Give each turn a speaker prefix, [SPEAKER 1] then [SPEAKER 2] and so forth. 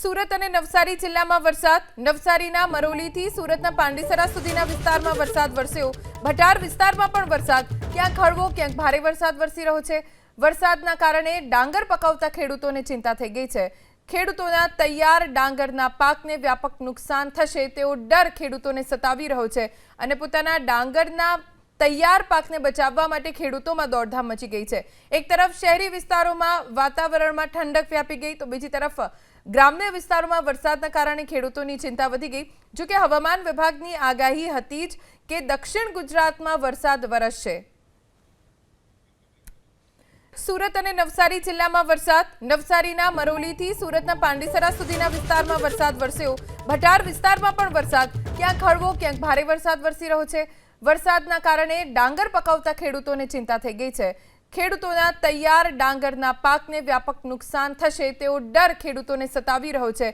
[SPEAKER 1] સુરત અને નવસારી જિલ્લામાં વરસાદ. નવસારીના મરોલીથી સુરતના પાંડેસરા સુધીના વિસ્તારમાં વરસાદ વરસ્યો. ભટાર વિસ્તારમાં પણ વરસાદ. ક્યાંક હળવો, ક્યાંક ભારે વરસાદ વરસી રહ્યો છે. વરસાદના કારણે ડાંગર પકાવતા ખેડૂતોને ચિંતા થઈ ગઈ છે. ખેડૂતોના તૈયાર ડાંગરના પાકને વ્યાપક નુકસાન થશે તેવો ડર ખેડૂતોને સતાવી રહ્યો છે અને પોતાના ડાંગરના તૈયાર પાકને બચાવવા માટે ખેડૂતોમાં દોડધામ મચી ગઈ છે. એક તરફ શહેરી વિસ્તારોમાં વાતાવરણમાં ઠંડક વ્યાપી ગઈ તો બીજી તરફ ગ્રામ્ય વિસ્તારોમાં વરસાદના કારણે ખેડૂતોની ચિંતા વધી ગઈ. જોકે હવામાન વિભાગની આગાહી હતી જ કે દક્ષિણ ગુજરાતમાં વરસાદ વરસશે. સુરત અને નવસારી જિલ્લામાં વરસાદ. નવસારીના મરોલીથી સુરતના પાંડેસરા સુધીના વિસ્તારમાં વરસાદ વરસ્યો. ભટાર વિસ્તારમાં પણ વરસાદ. ક્યાંક હળવો, ક્યાંક ભારે વરસાદ વરસી રહ્યો છે. વરસાદના કારણે ડાંગર પકાવતા ખેડૂતોને ચિંતા થઈ ગઈ છે. ખેડૂતોના તૈયાર ડાંગરના પાકને વ્યાપક નુકસાન થશે તેવો ડર ખેડૂતોને સતાવી રહ્યો છે.